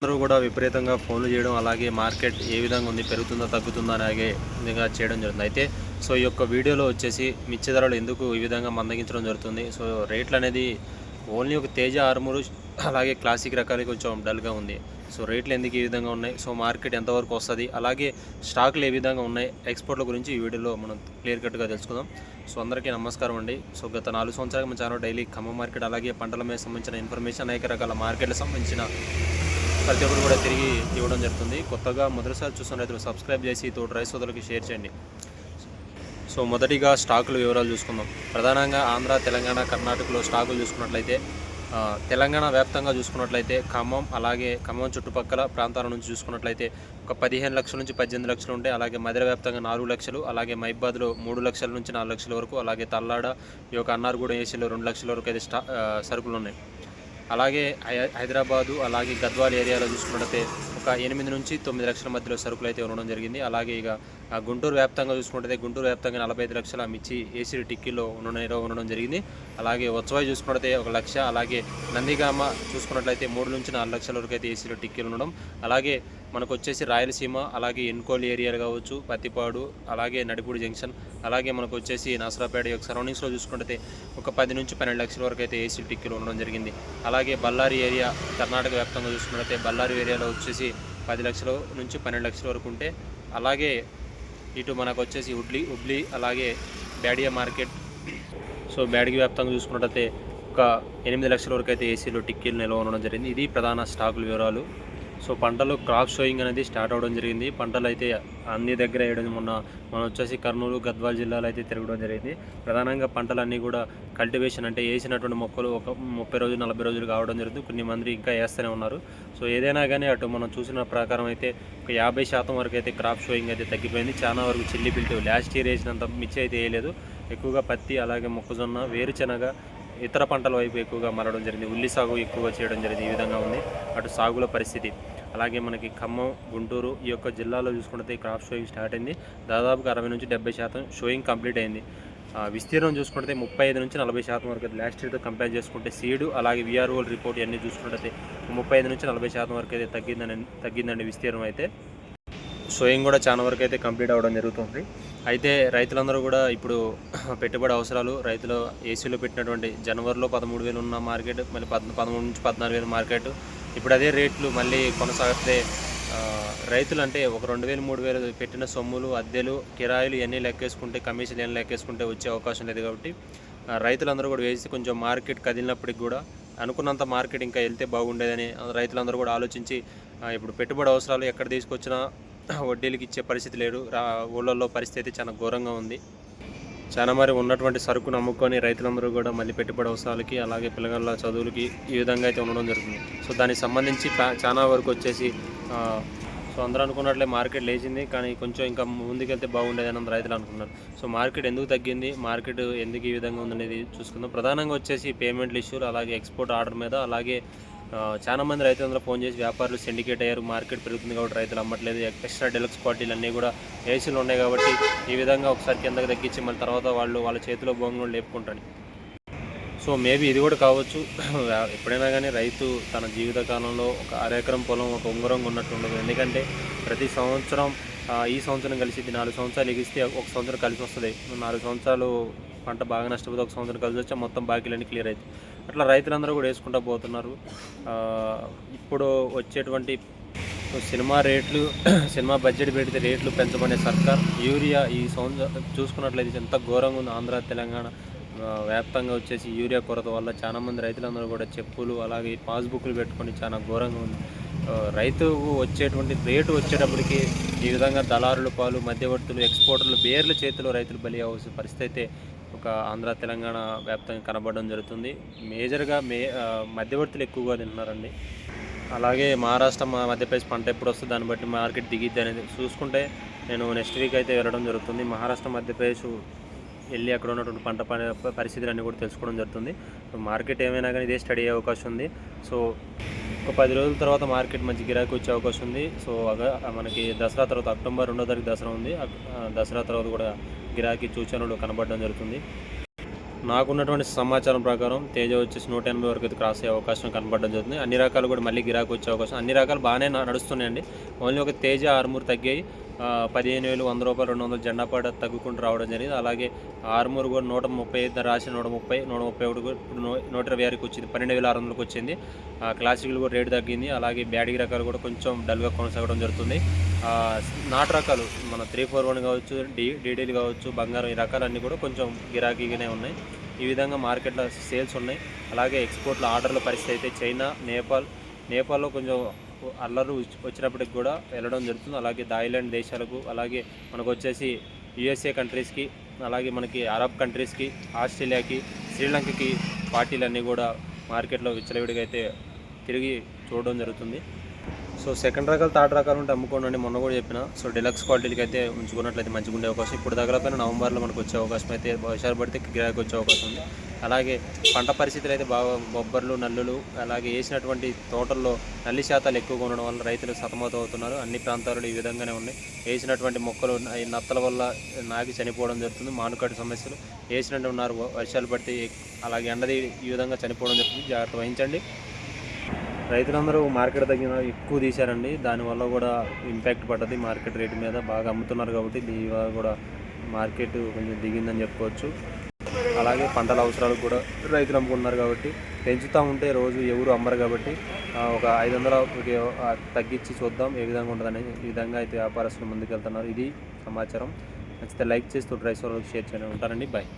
అందరూ కూడా విపరీతంగా ఫోన్లు చేయడం అలాగే మార్కెట్ ఏ విధంగా ఉంది పెరుగుతుందా తగ్గుతుందా అలాగే విధంగా చేయడం జరుగుతుంది. అయితే సో ఈ యొక్క వీడియోలో వచ్చేసి మిర్చి ధరలు ఎందుకు ఈ విధంగా మందగించడం జరుగుతుంది. సో రేట్లు అనేది ఓన్లీ ఒక తేజ ఆర్మూరు అలాగే క్లాసిక్ రకాలకి కొంచెం డల్గా ఉంది. సో రేట్లు ఎందుకు ఈ విధంగా ఉన్నాయి? సో మార్కెట్ ఎంతవరకు వస్తుంది? అలాగే స్టాకులు ఏ విధంగా ఉన్నాయి? ఎక్స్పోర్ట్ల గురించి ఈ వీడియోలో మనం క్లియర్ కట్గా తెలుసుకుందాం. సో అందరికీ నమస్కారం అండి. సో గత నాలుగు సంవత్సరాలు మన ఛానల్ డైలీ ఖమ్మం మార్కెట్ అలాగే పంటల మీద సంబంధించిన ఇన్ఫర్మేషన్ అనేక రకాల మార్కెట్లకు సంబంధించిన ప్రతి ఒక్కరు కూడా తిరిగి ఇవ్వడం జరుగుతుంది. కొత్తగా మొదటిసారి చూస్తున్న రైతులు సబ్స్క్రైబ్ చేసి తోటి రైస్ సోదరులకి షేర్ చేయండి. సో మొదటిగా స్టాకుల వివరాలు చూసుకుందాం. ప్రధానంగా ఆంధ్ర తెలంగాణ కర్ణాటకలో స్టాకులు చూసుకున్నట్లయితే తెలంగాణ వ్యాప్తంగా చూసుకున్నట్లయితే ఖమ్మం అలాగే ఖమ్మం చుట్టుపక్కల ప్రాంతాల నుంచి చూసుకున్నట్లయితే ఒక పదిహేను లక్షల నుంచి పద్దెనిమిది లక్షలు ఉంటాయి. అలాగే మధుర వ్యాప్తంగా నాలుగు లక్షలు అలాగే మైబాద్లో మూడు లక్షల నుంచి నాలుగు లక్షల వరకు అలాగే తల్లాడ ఈ యొక్క అన్నారగూడెం ఏసీలో రెండు లక్షల వరకు అయితే స్టా సరుకులు ఉన్నాయి. అలాగే హై- హైదరాబాదు అలాగే గద్వాల్ ఏరియాలో చూసుకున్నట్లయితే ఒక ఎనిమిది నుంచి తొమ్మిది లక్షల మధ్యలో సరుకులు అయితే ఉండడం జరిగింది. అలాగే ఇక గుంటూరు వ్యాప్తంగా చూసుకున్నట్లయితే గుంటూరు వ్యాప్తంగా నలభై ఐదు లక్షల మిర్చి ఏసీ టిక్కీలో ఉండడం ఉండడం జరిగింది. అలాగే ఉత్సవాయి చూసుకున్నట్లయితే ఒక లక్ష అలాగే నందిగామ చూసుకున్నట్లయితే మూడు నుంచి నాలుగు లక్షల వరకు అయితే ఏసీలో టిక్కీలు ఉండడం. అలాగే మనకు వచ్చేసి రాయలసీమ అలాగే ఎన్కోల్ ఏరియాలు కావచ్చు పత్తిపాడు అలాగే నడిపూడి జంక్షన్ అలాగే మనకు వచ్చేసి నసరాపేట యొక్క సరౌండింగ్స్లో చూసుకుంటే ఒక పది నుంచి పన్నెండు లక్షల వరకు అయితే ఏసీ టిక్కీలు ఉండడం జరిగింది. అలాగే బళ్ళారి ఏరియా కర్ణాటక వ్యాప్తంగా చూసుకున్నట్లయితే బళ్ళారి ఏరియాలో వచ్చేసి పది లక్షల నుంచి పన్నెండు లక్షల వరకు ఉంటే అలాగే ఇటు మనకు వచ్చేసి ఉడ్లీ ఉబ్లీ అలాగే బ్యాడియా మార్కెట్. సో బ్యాడిగి వ్యాప్తంగా చూసుకున్నట్టయితే ఒక ఎనిమిది లక్షల వరకు అయితే ఏసీలో టిక్కీలు నిల్వ ఉండడం జరిగింది. ఇది ప్రధాన స్టాకుల వివరాలు. సో పంటలు క్రాప్ షోయింగ్ అనేది స్టార్ట్ అవ్వడం జరిగింది. పంటలు అయితే అన్ని దగ్గర వేయడం మొన్న మనం వచ్చేసి కర్నూలు గద్వాల్ జిల్లాలో అయితే తిరగడం జరిగింది. ప్రధానంగా పంటలన్నీ కూడా కల్టివేషన్ అంటే వేసినటువంటి మొక్కలు ఒక ముప్పై రోజులు నలభై రోజులు కావడం జరుగుతుంది. కొన్ని మంది ఇంకా వేస్తూనే ఉన్నారు. సో ఏదైనా కానీ అటు మనం చూసిన ప్రకారం అయితే ఒక యాభై శాతం వరకు అయితే క్రాప్ షోయింగ్ అయితే తగ్గిపోయింది. చాలా వరకు చిల్లి పిల్టు లాస్ట్ ఇయర్ వేసినంత మిర్చి అయితే వేయలేదు. ఎక్కువగా పత్తి అలాగే మొక్కజొన్న వేరుశనగ ఇతర పంటల వైపు ఎక్కువగా మారడం జరిగింది. ఉల్లి సాగు ఎక్కువగా చేయడం జరిగింది. ఈ విధంగా ఉంది. అటు సాగుల పరిస్థితి. అలాగే మనకి ఖమ్మం గుంటూరు ఈ యొక్క జిల్లాలో చూసుకుంటే క్రాప్ షోయింగ్ స్టార్ట్ అయింది. దాదాపుగా అరవై నుంచి డెబ్బై శాతం షోయింగ్ కంప్లీట్ అయింది. విస్తీర్ణం చూసుకుంటే ముప్పై ఐదు నుంచి నలభై శాతం వరకు అయితే లాస్ట్ ఇయర్తో కంపేర్ చేసుకుంటే సీడు అలాగే విఆర్ఓల్ రిపోర్ట్ ఇవన్నీ చూసుకుంటే ముప్పై ఐదు నుంచి నలభై శాతం వరకు అయితే తగ్గిందని తగ్గిందండి విస్తీర్ణం అయితే. సోయింగ్ కూడా చాలా వరకు అయితే కంప్లీట్ అవ్వడం జరుగుతుంది. అయితే రైతులందరూ కూడా ఇప్పుడు పెట్టుబడి అవసరాలు రైతులు ఏసీలో పెట్టినటువంటి జనవరిలో పదమూడు వేలు ఉన్న మార్కెట్ మళ్ళీ పద్ పదమూడు నుంచి పద్నాలుగు వేలు మార్కెట్. ఇప్పుడు అదే రేట్లు మళ్ళీ కొనసాగితే రైతులు అంటే ఒక రెండు వేలు మూడు వేలు పెట్టిన సొమ్ములు అద్దెలు కిరాయిలు ఇవన్నీ లెక్కేసుకుంటే కమిషన్ ఇవన్నీ లెక్కేసుకుంటే వచ్చే అవకాశం లేదు కాబట్టి రైతులందరూ కూడా వేసి కొంచెం మార్కెట్ కదిలినప్పటికి కూడా అనుకున్నంత మార్కెట్ ఇంకా వెళ్తే బాగుండేదని రైతులందరూ కూడా ఆలోచించి ఇప్పుడు పెట్టుబడి అవసరాలు ఎక్కడ తీసుకొచ్చినా వడ్డీలకి ఇచ్చే పరిస్థితి లేడు రా ఊళ్ళల్లో పరిస్థితి చాలా ఘోరంగా ఉంది. చాలా మరి ఉన్నటువంటి సరుకును అమ్ముకొని రైతులందరూ కూడా మళ్ళీ పెట్టుబడి అవసరాలకి అలాగే పిల్లగాళ్ళ చదువులకి ఈ విధంగా అయితే ఉండడం జరుగుతుంది. సో దానికి సంబంధించి చాలా వరకు వచ్చేసి సో అందరూ అనుకున్నట్లే మార్కెట్ లేచింది. కానీ కొంచెం ఇంకా ముందుకెళ్తే బాగుండేదని అందరూ రైతులు అనుకున్నారు. సో మార్కెట్ ఎందుకు తగ్గింది? మార్కెట్ ఎందుకు ఈ విధంగా ఉందనేది చూసుకుందాం. ప్రధానంగా వచ్చేసి పేమెంట్ ఇష్యూలు అలాగే ఎక్స్పోర్ట్ ఆర్డర్ మీద అలాగే చాలా మంది రైతులందరూ ఫోన్ చేసి వ్యాపారులు సిండికేట్ అయ్యారు మార్కెట్ పెరుగుతుంది కాబట్టి రైతులు అమ్మట్లేదు ఎక్స్ట్రా డెలక్స్ క్వాలిటీలు అన్నీ కూడా ఏసీలు ఉన్నాయి కాబట్టి ఈ విధంగా ఒకసారి కిందకి తగ్గించి మళ్ళీ తర్వాత వాళ్ళు వాళ్ళ చేతిలో భోగంలో లేపుకుంటారు. సో మేబీ ఇది కూడా కావచ్చు. ఎప్పుడైనా కానీ రైతు తన జీవిత కాలంలో ఒక అరెకరం పొలం ఒక ఉంగరం ఉన్నట్టు ఉండదు. ఎందుకంటే ప్రతి సంవత్సరం ఈ సంవత్సరం కలిసి ఇది నాలుగు సంవత్సరాలు ఎగిస్తే ఒక సంవత్సరం కలిసి వస్తుంది. నాలుగు సంవత్సరాలు పంట బాగా నష్టపోతే ఒక సంవత్సరం కలిసి వచ్చి మొత్తం బాకీలన్నీ క్లియర్ అవుతాయి అట్లా రైతులందరూ కూడా వేసుకుంటూ పోతున్నారు. ఇప్పుడు వచ్చేటువంటి సినిమా రేట్లు సినిమా బడ్జెట్ పెడితే రేట్లు పెంచమనే సర్కార్ యూరియా ఈ సంవత్సరం చూసుకున్నట్లయితే ఎంత ఘోరంగా ఉంది ఆంధ్ర తెలంగాణ వ్యాప్తంగా వచ్చేసి యూరియా కొరత వల్ల చాలామంది రైతులందరూ కూడా చెప్పులు అలాగే పాస్బుక్లు పెట్టుకొని చాలా ఘోరంగా ఉంది. రైతు వచ్చేటువంటి రేటు వచ్చేటప్పటికి ఈ విధంగా దళారుల పాలు మధ్యవర్తులు ఎక్స్పోర్టర్లు బేర్ల చేతిలో రైతులు బలి అవ్వాల్సిన పరిస్థితి అయితే ఒక ఆంధ్ర తెలంగాణ వ్యాప్తంగా కనబడడం జరుగుతుంది. మేజర్గా మే మధ్యవర్తులు ఎక్కువగా తింటున్నారండి. అలాగే మహారాష్ట్ర మా మధ్యప్రదేశ్ పంట ఎప్పుడు వస్తుంది దాన్ని బట్టి మార్కెట్ దిగిద్ది అనేది చూసుకుంటే నేను నెక్స్ట్ వీక్ అయితే వెళ్ళడం జరుగుతుంది. మహారాష్ట్ర మధ్యప్రదేశ్ వెళ్ళి అక్కడ ఉన్నటువంటి పంట ప- పరిస్థితులన్నీ కూడా తెలుసుకోవడం జరుగుతుంది. మార్కెట్ ఏమైనా కానీ ఇదే స్టడీ అయ్యే అవకాశం ఉంది. సో ఒక పది రోజుల తర్వాత మార్కెట్ మంచి గిరాకీ వచ్చే అవకాశం ఉంది. సో మనకి దసరా తర్వాత అక్టోబర్ రెండో తారీఖు దసరా ఉంది. దసరా తర్వాత కూడా గిరాకీ సూచనలు కనబడడం జరుగుతుంది. నాకున్నటువంటి సమాచారం ప్రకారం తేజ వచ్చేసి నూట ఎనభై వరకు అయితే క్రాస్ అయ్యే అవకాశం కనపడడం జరుగుతుంది. అన్ని రకాలు కూడా మళ్ళీ గిరాకు వచ్చే అవకాశం అన్ని రకాలు బాగానే నడుస్తున్నాయండి. ఓన్లీ ఒక తేజ ఆరుమూరు తగ్గాయి పదిహేను వేలు వంద రూపాయలు రెండు వందలు జెండా పాట తగ్గుకుంటూ రావడం జరిగింది. అలాగే ఆరుమూరు కూడా నూట ముప్పై ఐదు రాసి నూట ముప్పై నూట ముప్పై ఒకటి ఇప్పుడు నూ- నూట ఇరవై ఆరుకి వచ్చింది. పన్నెండు వేల ఆరు వందలకు వచ్చింది. క్లాసికల్ కూడా రేటు తగ్గింది. అలాగే బ్యాడీ రకాలు కూడా కొంచెం డల్గా కొనసాగడం జరుగుతుంది. నాటు రకాలు మన త్రీ ఫోర్ వన్ కావచ్చు డి డీడీలు కావచ్చు బంగారం ఈ రకాలన్నీ కూడా కొంచెం గిరాకీగానే ఉన్నాయి. ఈ విధంగా మార్కెట్లో సేల్స్ ఉన్నాయి. అలాగే ఎక్స్పోర్ట్లో ఆర్డర్ల పరిస్థితి అయితే చైనా నేపాల్ నేపాల్లో కొంచెం అల్లరు వచ్చినప్పటికి కూడా వెళ్ళడం జరుగుతుంది. అలాగే థాయిలాండ్ దేశాలకు అలాగే మనకు వచ్చేసి యుఎస్ఏ కంట్రీస్కి అలాగే మనకి అరబ్ కంట్రీస్కి ఆస్ట్రేలియాకి శ్రీలంకకి పార్టీలన్నీ కూడా మార్కెట్లో విచ్చలవిడిగా అయితే తిరిగి చూడడం జరుగుతుంది. సో సెకండ్ రకాలు థర్డ్ రకాలు ఉంటే అమ్ముకోండి మొన్న కూడా చెప్పిన. సో డిలక్స్ క్వాలిటీకి అయితే ఉంచుకున్నట్లయితే మంచిగా ఉండే అవకాశం. ఇప్పుడు దగ్గరపైన నవంబర్లో మనకు వచ్చే అవకాశం అయితే వర్షాలు పడితే గిరాకీ వచ్చే అవకాశం ఉంది. అలాగే పంట పరిస్థితులు అయితే బాగా బొబ్బర్లు నల్లులు అలాగే వేసినటువంటి తోటల్లో నల్లి శాతాలు ఎక్కువగా ఉండడం వల్ల రైతులు సతమతం అవుతున్నారు. అన్ని ప్రాంతాలలో ఈ విధంగానే ఉన్నాయి. వేసినటువంటి మొక్కలు ఈ నత్తల వల్ల నాగి చనిపోవడం జరుగుతుంది. మానుకట్టు సమస్యలు. వేసినట్టు ఉన్నారు వర్షాలు పడితే అలాగే ఎండది ఈ విధంగా చనిపోవడం జరుగుతుంది. జాగ్రత్త వహించండి. రైతులందరూ మార్కెట్ తగ్గిన ఎక్కువ తీశారండి. దానివల్ల కూడా ఇంపాక్ట్ పడ్డది మార్కెట్ రేటు మీద. బాగా అమ్ముతున్నారు కాబట్టి దీని వల్ల కూడా మార్కెట్ కొంచెం దిగిందని చెప్పుకోవచ్చు. అలాగే పంటల అవసరాలు కూడా రైతులు అమ్ముకుంటున్నారు కాబట్టి పెంచుతూ ఉంటే రోజు ఎవరు అమ్మరు కాబట్టి ఒక ఐదు వందల తగ్గించి చూద్దాం ఏ విధంగా ఉంటుందని ఈ విధంగా అయితే వ్యాపారస్తులు ముందుకు వెళ్తున్నారు ఇది సమాచారం. నచ్చితే లైక్ చేస్తూ రైస్ షేర్ చేయండి. ఉంటారండి బాయ్.